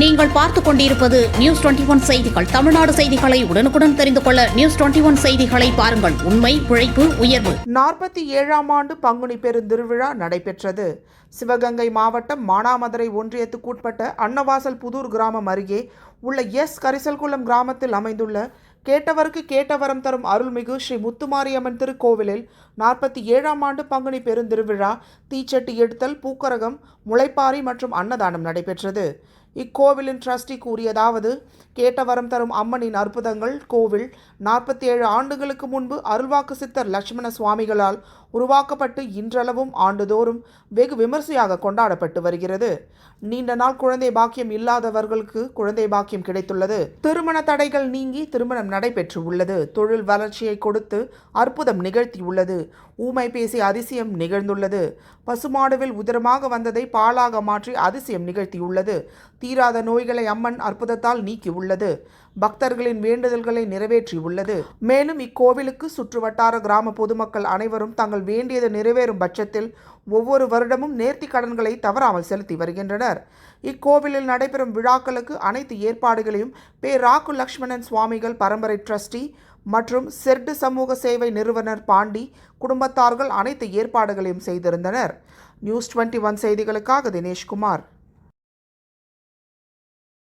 நீங்கள் பார்த்துக் கொண்டிருப்பது நியூஸ் டுவெண்டி ஒன் செய்திகள். தமிழ்நாடு செய்திகளை உடனுக்குடன் தெரிந்து கொள்ள நியூஸ் டுவெண்டி ஒன் செய்திகளை பாருங்கள். உண்மை உழைப்பு உயர்வு. நாற்பத்தி ஏழாம் ஆண்டு பங்குனி பெருந்திருவிழா நடைபெற்றது. சிவகங்கை மாவட்டம் மானாமதுரை ஒன்றியத்துக்குட்பட்ட அன்னவாசல் புதூர் கிராமம் அருகே உள்ள எஸ். கரிசல்குளம் கிராமத்தில் அமைந்துள்ள கேட்டவருக்கு கேட்டவரம் தரும் அருள்மிகு ஸ்ரீ முத்துமாரியம்மன் திருக்கோவிலில் நாற்பத்தி ஏழாம் ஆண்டு பங்குனி பெருந்திருவிழா தீச்சட்டி எடுத்தல் பூக்கரகம் முளைப்பாரி மற்றும் அன்னதானம் நடைபெற்றது. இக்கோவிலின் ட்ரஸ்டி கூறியதாவது கேட்டவரம் தரும் அம்மனின் அற்புதங்கள் கோவில் நாற்பத்தி ஏழு ஆண்டுகளுக்கு முன்பு அருள்வாக்கு சித்தர் லட்சுமண சுவாமிகளால் உருவாக்கப்பட்டு இன்றளவும் ஆண்டுதோறும் வெகு விமர்சையாக கொண்டாடப்பட்டு வருகிறது. நீண்ட நாள் குழந்தை பாக்கியம் இல்லாதவர்களுக்கு குழந்தை பாக்கியம் கிடைத்துள்ளது. திருமண தடைகள் நீங்கி திருமணம் நடைபெற்று உள்ளது. தொழில் வளர்ச்சியை கொடுத்து அற்புதம் நிகழ்த்தியுள்ளது ஊமை பேசி அதிசயம் நிகழ்ந்துள்ளது. பசுமாடுவில் உதிரமாக வந்ததை பாலாக மாற்றி அதிசயம் நிகழ்த்தியுள்ளது தீராத நோய்களை அம்மன் அற்புதத்தால் நீக்கியுள்ளது பக்தர்களின் வேண்டுதல்களை நிறைவேற்றியுள்ளது மேலும் இக்கோவிலுக்கு சுற்றுவட்டார கிராம பொதுமக்கள் அனைவரும் தங்கள் வேண்டியது நிறைவேறும் பட்சத்தில் ஒவ்வொரு வருடமும் நேர்த்தி கடன்களை தவறாமல் செலுத்தி வருகின்றனர். இக்கோவிலில் நடைபெறும் விழாக்களுக்கு அனைத்து ஏற்பாடுகளையும் பே. ராக்கு லக்ஷ்மணன் சுவாமிகள் பரம்பரை ட்ரஸ்டி மற்றும் செர்டு சமூக சேவை நிறுவனர் பாண்டி குடும்பத்தார்கள் அனைத்து ஏற்பாடுகளையும் செய்திருந்தனர். நியூஸ் டுவெண்ட்டி ஒன் செய்திகளுக்காக தினேஷ்குமார்.